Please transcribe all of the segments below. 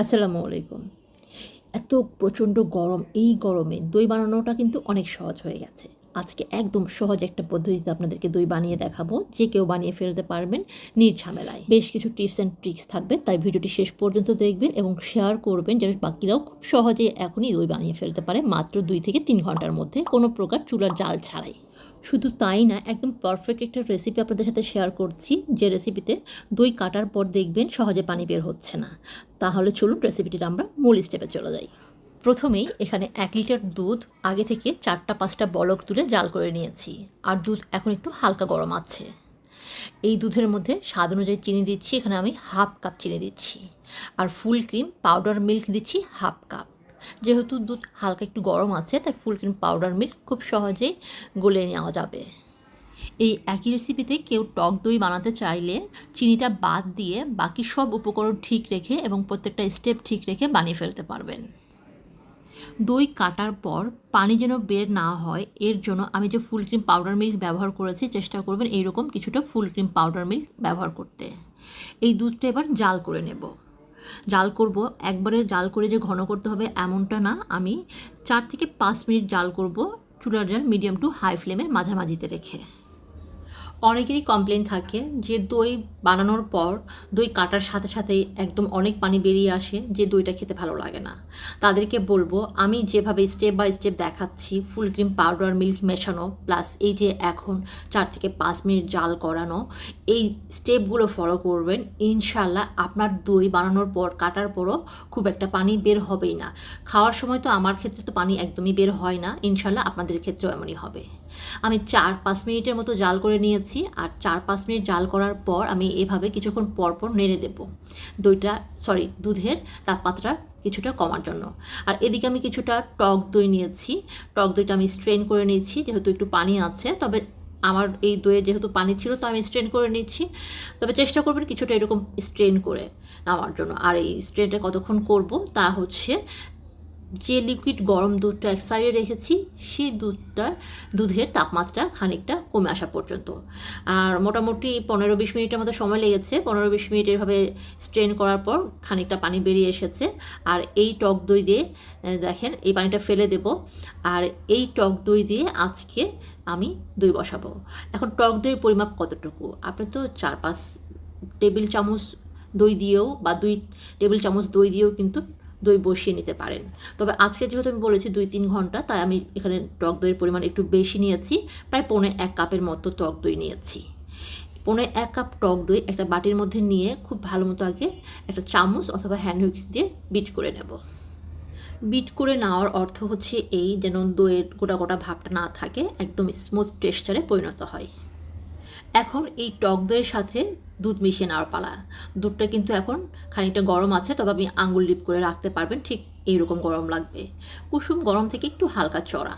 আসসালামু আলাইকুম। এত প্রচণ্ড গরম এই গরমে দই বানানোটা কিন্তু অনেক সহজ হয়ে গেছে। আজকে একদম সহজ একটা পদ্ধতিতে আপনাদেরকে দই বানিয়ে দেখাবো। যে কেউ বানিয়ে ফেলতে পারবেন নির্ঝামেলায়। বেশ কিছু টিপস অ্যান্ড ট্রিক্স থাকবে, তাই ভিডিওটি শেষ পর্যন্ত দেখবেন এবং শেয়ার করবেন যেন বাকিরাও খুব সহজে এখনই দই বানিয়ে ফেলতে পারে, মাত্র দুই থেকে তিন ঘণ্টার মধ্যে কোনো প্রকার চুলার জাল ছাড়াই। শুধু তাই না, একদম পারফেক্ট একটা রেসিপি আপনাদের সাথে শেয়ার করছি। যে রেসিপিতে দই কাটার পর দেখবেন সহজে পানি বের হচ্ছে না। তাহলে চলুন রেসিপিটির আমরা মূল স্টেপে চলে যাই। প্রথমেই এখানে এক লিটার দুধ, আগে থেকে চারটা, পাঁচটা বলক তুলে জাল করে নিয়েছি। আর দুধ এখন একটু হালকা গরম আছে। এই দুধের মধ্যে স্বাদ অনুযায়ী চিনি দিচ্ছি, এখানে আমি হাফ কাপ চিনি দিচ্ছি। আর ফুল ক্রিম পাউডার মিল্ক দিচ্ছি হাফ কাপ। যেহেতু দুধ হালকা একটু গরম আছে, তাই ফুল ক্রিম পাউডার মিল্ক খুব সহজেই গলে নেওয়া যাবে। এই একই রেসিপিতে কেউ টক দই বানাতে চাইলে চিনিটা বাদ দিয়ে বাকি সব উপকরণ ঠিক রেখে এবং প্রত্যেকটা স্টেপ ঠিক রেখে বানিয়ে ফেলতে পারবেন। দই কাটার পর পানি যেন বের না হয়, এর জন্য আমি যে ফুল ক্রিম পাউডার মিল্ক ব্যবহার করেছি, চেষ্টা করবেন এইরকম কিছুটা ফুল ক্রিম পাউডার মিল্ক ব্যবহার করতে। এই দুধটা এবার জাল করে নেব। জাল করব, একবারে জাল করে যে ঘন করতে হবে এমনটা না, আমি চার থেকে পাঁচ মিনিট জাল করব চুলার জাল মিডিয়াম টু হাই ফ্লেমের মাঝামাঝিতে রেখে। অনেকেরই কমপ্লেন থাকে যে দই বানানোর পর দই কাটার সাথে সাথে একদম অনেক পানি বেরিয়ে আসে যে দইটা খেতে ভালো লাগে না। তাদেরকে বলব, আমি যেভাবে স্টেপ বাই স্টেপ দেখাচ্ছি ফুল ক্রিম পাউডার মিল্ক মেশানো প্লাস এই যে এখন চার থেকে পাঁচ মিনিট জাল করানো, এই স্টেপগুলো ফলো করবেন। ইনশাল্লাহ আপনার দই বানানোর পর, কাটার পরও খুব একটা পানি বের হবেই না। খাওয়ার সময় তো আমার ক্ষেত্রে তো পানি একদমই বের হয় না ইনশাল্লাহ আপনাদের ক্ষেত্রেও এমনই হবে। আমি চার পাঁচ মিনিটের মতো জাল করে নিয়েছি। আর চার পাঁচ মিনিট জাল করার পর আমি এভাবে কিছুক্ষণ পর পর নেড়ে দেবো। দইটা সরি দুধের তাপমাত্রা কিছুটা কমার জন্য। আর এদিকে আমি কিছুটা টক দই নিয়েছি। টক দইটা আমি স্ট্রেন করে নিয়েছি, যেহেতু একটু পানি আছে। তবে আমার এই দইয়ে যেহেতু পানি ছিল, তো আমি স্ট্রেন করে নিচ্ছি তবে চেষ্টা করবেন কিছুটা এরকম স্ট্রেন করে নেওয়ার জন্য। আর এই স্ট্রেনটা কতক্ষণ করব তা হচ্ছে যে লিকুইড গরম দুধটা এক সাইডে রেখেছি, সেই দুধটা দুধের তাপমাত্রা খানিকটা কমে আসা পর্যন্ত। আর মোটামুটি পনেরো বিশ মিনিটের মতো সময় লেগেছে। পনেরো বিশ মিনিট এভাবে স্ট্রেন করার পর খানিকটা পানি বেরিয়ে এসেছে। আর এই টক দই দিয়ে দেখেন এই পানিটা ফেলে দেব। আর এই টক দই দিয়ে আজকে আমি দই বসাবো। এখন টক দইয়ের পরিমাপ কতটুকু? আপনি তো চার পাঁচ টেবিল চামচ দই দিয়েও বা দুই টেবিল চামচ দই দিয়েও কিন্তু দই বসিয়ে নিতে পারেন। তবে আজকে যেহেতু আমি বলেছি দুই তিন ঘণ্টা, তাই আমি এখানে টক দইয়ের পরিমাণ একটু বেশি নিয়েছি। প্রায় পৌনে এক কাপের মতো টক দই নিয়েছি। পৌনে এক কাপ টক দই একটা বাটির মধ্যে নিয়ে খুব ভালো মতো আগে একটা চামচ অথবা হ্যান্ড হুইক্স দিয়ে বিট করে নেব। বিট করে নেওয়ার অর্থ হচ্ছে এই যেন দইয়ের গোটা গোটা ভাবটা না থাকে, একদম স্মুথ টেক্সচারে পরিণত হয়। এখন এই টক দইয়ের সাথে দুধ মিশিয়ে নেওয়ার পালা। দুধটা কিন্তু এখন খানিকটা গরম আছে, তবে আপনি আঙুল লিপ করে রাখতে পারবেন, ঠিক এইরকম গরম লাগবে। কুসুম গরম থেকে একটু হালকা চড়া।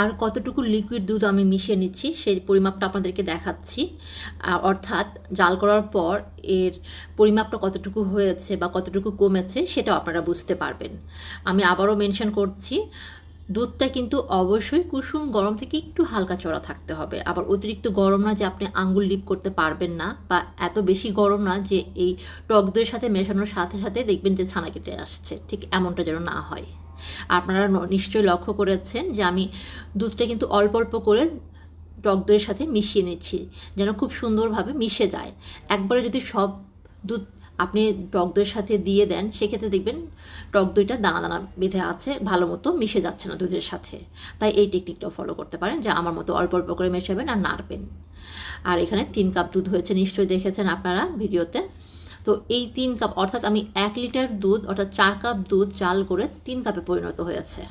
আর কতটুকু লিকুইড দুধ আমি মিশিয়ে নিচ্ছি, সেই পরিমাপটা আপনাদেরকে দেখাচ্ছি। অর্থাৎ জাল করার পর এর পরিমাপটা কতটুকু হয়েছে বা কতটুকু কমেছে, সেটাও আপনারা বুঝতে পারবেন। আমি আবারও মেনশন করছি দুধটা কিন্তু অবশ্যই কুসুম গরম থেকে একটু হালকা চড়া থাকতে হবে। আবার অতিরিক্ত গরম না যে আপনি আঙ্গুল লিপ করতে পারবেন না বা এত বেশি গরম না যে এই টক দইয়ের সাথে মেশানোর সাথে সাথে দেখবেন যে ছানা কেটে আসছে, ঠিক এমনটা যেন না হয়। আপনারা নিশ্চয়ই লক্ষ্য করেছেন যে আমি দুধটা কিন্তু অল্প অল্প করে টক দইয়ের সাথে মিশিয়ে নিচ্ছি, যেন খুব সুন্দরভাবে মিশে যায়। একবারে যদি সব দুধ আপনি টক দইয়ের সাথে দিয়ে দেন, সেক্ষেত্রে দেখবেন টক দইটা দানা দানা বেঁধে আছে, ভালো মতো মিশে যাচ্ছে না দুধের সাথে। তাই এই টেকনিকটাও ফলো করতে পারেন, যে আমার মতো অল্প অল্প করে মেশাবেন আর নাড়বেন। আর এখানে তিন কাপ দুধ হয়েছে, নিশ্চয়ই দেখেছেন আপনারা ভিডিওতে। তো এই তিন কাপ, অর্থাৎ আমি এক লিটার দুধ, অর্থাৎ চার কাপ দুধ, চাল করে তিন কাপে পরিণত হয়েছে।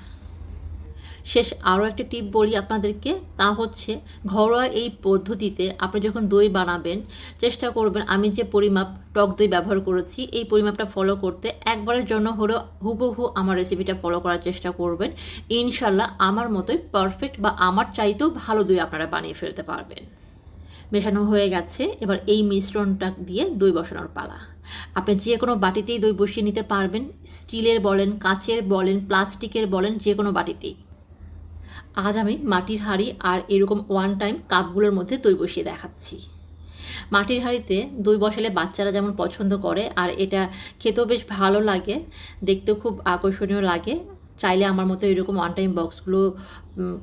শেষ আরও একটা টিপ বলি আপনাদেরকে, তা হচ্ছে ঘরোয়া এই পদ্ধতিতে আপনি যখন দই বানাবেন, চেষ্টা করবেন আমি যে পরিমাপ টক দই ব্যবহার করেছি, এই পরিমাপটা ফলো করতে একবারের জন্য হলেও হুবহু আমার রেসিপিটা ফলো করার চেষ্টা করবেন। ইনশাল্লাহ আমার মতোই পারফেক্ট বা আমার চাইতেও ভালো দই আপনারা বানিয়ে ফেলতে পারবেন। মেশানো হয়ে গেছে, এবার এই মিশ্রণটা দিয়ে দই বসানোর পালা। আপনি যে কোনো বাটিতেই দই বসিয়ে নিতে পারবেন, স্টিলের বলেন, কাচের বলেন, প্লাস্টিকের বলেন, যে কোনো বাটিতেই। আজ আমি মাটির হাঁড়ি আর এরকম ওয়ান টাইম কাপগুলোর মধ্যে দই বসিয়ে দেখাচ্ছি। মাটির হাঁড়িতে দই বসালে বাচ্চারা যেমন পছন্দ করে, আর এটা খেতেও বেশ ভালো লাগে, দেখতেও খুব আকর্ষণীয় লাগে। চাইলে আমার মতো এরকম ওয়ান টাইম বক্সগুলো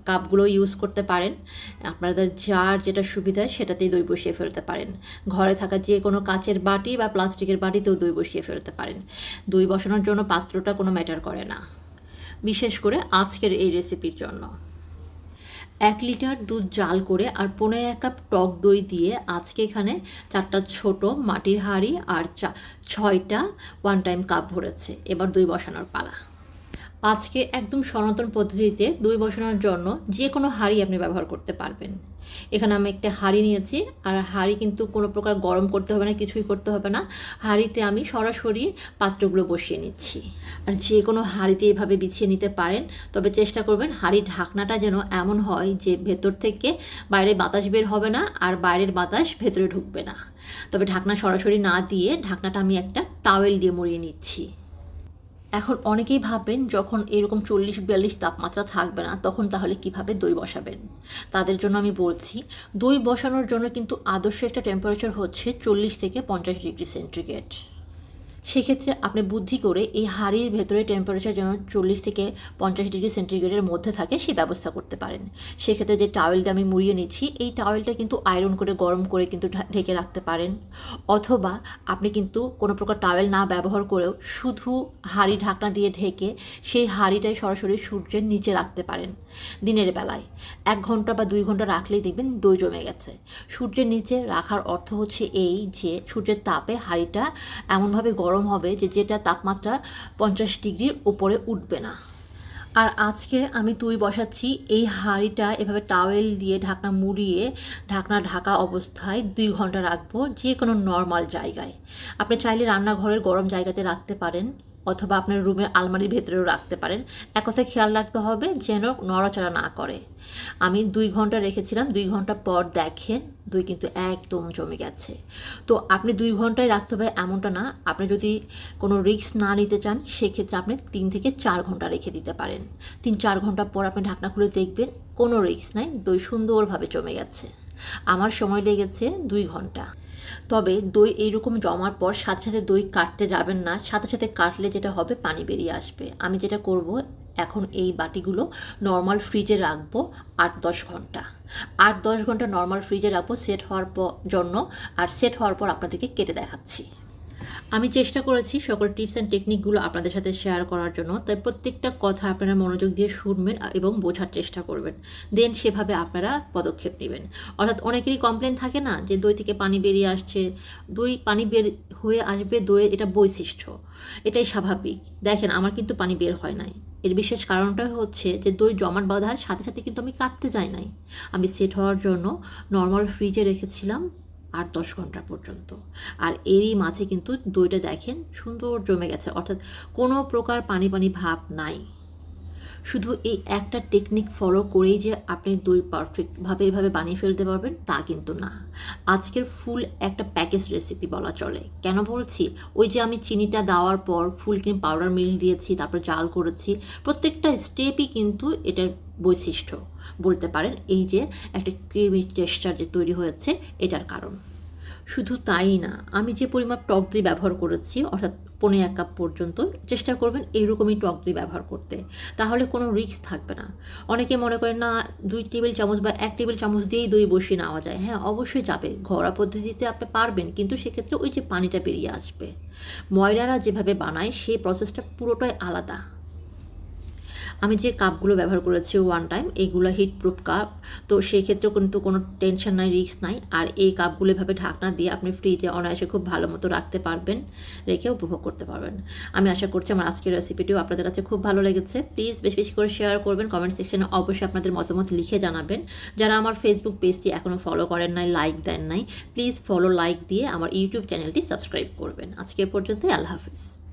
কাপগুলো ইউজ করতে পারেন। আপনাদের যার যেটা সুবিধা সেটাতেই দই বসিয়ে ফেলতে পারেন। ঘরে থাকা যে কোনো কাচের বাটি বা প্লাস্টিকের বাটিতেও দই বসিয়ে ফেলতে পারেন। দই বসানোর জন্য পাত্রটা কোনো ম্যাটার করে না। বিশেষ করে আজকের এই রেসিপির জন্য। এক লিটার দুধ জাল করে আর পনেরো এক কাপ টক দই দিয়ে আজকে এখানে চারটা ছোট মাটির হাঁড়ি আর ছয়টা ওয়ান টাইম কাপ ভরেছে। এবার দই বসানোর পালা। আজকে একদম সনাতন পদ্ধতিতে দই বসানোর জন্য যে কোনো হাঁড়ি আপনি ব্যবহার করতে পারবেন। এখানে আমি একটা হাঁড়ি নিয়েছি, আর হাঁড়ি কিন্তু কোনো প্রকার গরম করতে হবে না, কিছুই করতে হবে না। হাঁড়িতে আমি সরাসরি পাত্রগুলো বসিয়ে নিচ্ছি। আর যে কোনো হাঁড়িতে এভাবে বিছিয়ে নিতে পারেন, তবে চেষ্টা করবেন হাঁড়ির ঢাকনাটা যেন এমন হয় যে ভেতর থেকে বাইরে বাতাস বের হবে না, আর বাইরের বাতাস ভেতরে ঢুকবে না। তবে ঢাকনা সরাসরি না দিয়ে ঢাকনাটা আমি একটা টাওয়েল দিয়ে মুড়িয়ে নিচ্ছি। এখন অনেকেই ভাববেন, যখন এরকম চল্লিশ বিয়াল্লিশ তাপমাত্রা থাকবে না, তখন তাহলে কীভাবে দই বসাবেন? তাদের জন্য আমি বলছি, দই বসানোর জন্য কিন্তু আদর্শ একটা টেম্পারেচার হচ্ছে চল্লিশ থেকে পঞ্চাশ ডিগ্রি সেন্টিগ্রেড সেক্ষেত্রে আপনি বুদ্ধি করে এই হাঁড়ির ভেতরে টেম্পারেচার যেন চল্লিশ থেকে পঞ্চাশ ডিগ্রি সেন্টিগ্রেডের মধ্যে থাকে সেই ব্যবস্থা করতে পারেন। সেক্ষেত্রে যে টাওয়েলটা আমি মুড়িয়ে নিচ্ছি, এই টাওয়েলটা কিন্তু আয়রন করে, গরম করে কিন্তু ঢেকে রাখতে পারেন। অথবা আপনি কিন্তু কোনো প্রকার টাওয়েল না ব্যবহার করেও শুধু হাঁড়ি ঢাকনা দিয়ে ঢেকে সেই হাঁড়িটাই সরাসরি সূর্যের নিচে রাখতে পারেন। দিনের বেলায় এক ঘণ্টা বা দুই ঘণ্টা রাখলেই দেখবেন দই জমে গেছে। সূর্যের নিচে রাখার অর্থ হচ্ছে এই যে সূর্যের তাপে হাঁড়িটা এমনভাবে গরম হবে যে যেটা তাপমাত্রা পঞ্চাশ ডিগ্রির উপরে উঠবে না। আর আজকে আমি তুই বসাচ্ছি এই হাঁড়িটা, এভাবে টাওয়েল দিয়ে ঢাকনা মুড়িয়ে ঢাকনা ঢাকা অবস্থায় দুই ঘণ্টা রাখব যে কোনো নর্মাল জায়গায়। আপনি চাইলে রান্নাঘরের গরম জায়গাতে রাখতে পারেন। অথবা আপনার রুমের আলমারির ভেতরেও রাখতে পারেন। এক কথায় খেয়াল রাখতে হবে যেন নড়াচড়া না করে। আমি দুই ঘণ্টা রেখেছিলাম, দুই ঘণ্টা পর দেখেন দুই কিন্তু একদম জমে গেছে। তো আপনি দুই ঘন্টায় রাখতে হবে এমনটা না, আপনি যদি কোনো রিস্ক না নিতে চান, সেক্ষেত্রে আপনি তিন থেকে চার ঘণ্টা রেখে দিতে পারেন। তিন চার ঘণ্টা পর আপনি ঢাকনা খুলে দেখবেন কোনো রিস্ক নাই, দই সুন্দরভাবে জমে গেছে। আমার সময় লেগেছে দুই ঘণ্টা। তবে দই এইরকম জমার পর সাথে সাথে দই কাটতে যাবেন না। সাথে সাথে কাটলে যেটা হবে পানি বেরিয়ে আসবে। আমি যেটা করব, এখন এই বাটিগুলো নর্মাল ফ্রিজে রাখব আট দশ ঘণ্টা। আট দশ ঘণ্টা নর্মাল ফ্রিজে রাখব সেট হওয়ার জন্য। আর সেট হওয়ার পর আপনাদেরকে কেটে দেখাচ্ছি। আমি চেষ্টা করেছি সকল টিপস অ্যান্ড টেকনিকগুলো আপনাদের সাথে শেয়ার করার জন্য, তাই প্রত্যেকটা কথা আপনারা মনোযোগ দিয়ে শুনবেন এবং বোঝার চেষ্টা করবেন। দেন সেভাবে আপনারা পদক্ষেপ নেবেন। অর্থাৎ অনেকেরই কমপ্লেন থাকে না যে দই থেকে পানি বেরিয়ে আসছে। দই পানি বের হয়ে আসবে, দইয়ের এটা বৈশিষ্ট্য। এটাই স্বাভাবিক। দেখেন, আমার কিন্তু পানি বের হয় নাই। এর বিশেষ কারণটা হচ্ছে যে দই জমাট বাঁধার সাথে সাথে কিন্তু আমি কাটতে যাই নাই। আমি সেট হওয়ার জন্য নর্মাল ফ্রিজে রেখেছিলাম। আট দশ ঘণ্টা পর্যন্ত। আর এরই মাঝে কিন্তু দইটা দেখেন সুন্দর জমে গেছে, অর্থাৎ কোনো প্রকার পানি পানি ভাব নাই। শুধু এই একটা টেকনিক ফলো করেই যে আপনি দই পারফেক্টভাবে এভাবে বানিয়ে ফেলতে পারবেন তা কিন্তু না। আজকের ফুল একটা প্যাকেজ রেসিপি বলা চলে। কেন বলছি? ওই যে আমি চিনিটা দেওয়ার পর ফুল পাউডার মিল দিয়েছি, তারপর জাল করেছি, প্রত্যেকটা স্টেপই কিন্তু এটার বৈশিষ্ট্য। বলতে পারেন এই যে একটা ক্রিমি টেক্সচার যে তৈরি হয়েছে, এটার কারণ। শুধু তাই না, আমি যে পরিমাপ টক দই ব্যবহার করেছি, অর্থাৎ পনেরো এক কাপ পর্যন্ত, চেষ্টা করবেন এইরকমই টক দই ব্যবহার করতে। তাহলে কোনো রিস্ক থাকবে না। অনেকে মনে করেন, না, দুই টেবিল চামচ বা এক টেবিল চামচ দিয়েই দই বসিয়ে নেওয়া যায়। হ্যাঁ অবশ্যই যাবে, ঘরোয়া পদ্ধতিতে আপনি পারবেন, কিন্তু সেক্ষেত্রে ওই যে পানিটা বেরিয়ে আসবে। ময়রারা যেভাবে বানায়, সেই প্রসেসটা পুরোটাই আলাদা। আমি যে কাপগুলো ব্যবহার করেছি ওয়ান টাইম এইগুলো হিট প্রুফ কাপ তো সেই ক্ষেত্রেও কিন্তু কোনো টেনশন নাই রিস্ক নাই। আর এই কাপগুলো এভাবে ঢাকনা দিয়ে আপনি ফ্রিজে অনায়াসে খুব ভালো মতো রাখতে পারবেন, রেখে উপভোগ করতে পারবেন। আমি আশা করছি আমার আজকের রেসিপিটিও আপনাদের কাছে খুব ভালো লেগেছে। প্লিজ বেশি বেশি করে শেয়ার করবেন কমেন্ট সেকশনে অবশ্যই আপনাদের মতামত লিখে জানাবেন। যারা আমার ফেসবুক পেজটি এখনও ফলো করেন নাই লাইক দেন নাই প্লিজ ফলো লাইক দিয়ে আমার ইউটিউব চ্যানেলটি সাবস্ক্রাইব করবেন। আজকে পর্যন্ত আল্লাহ হাফিজ।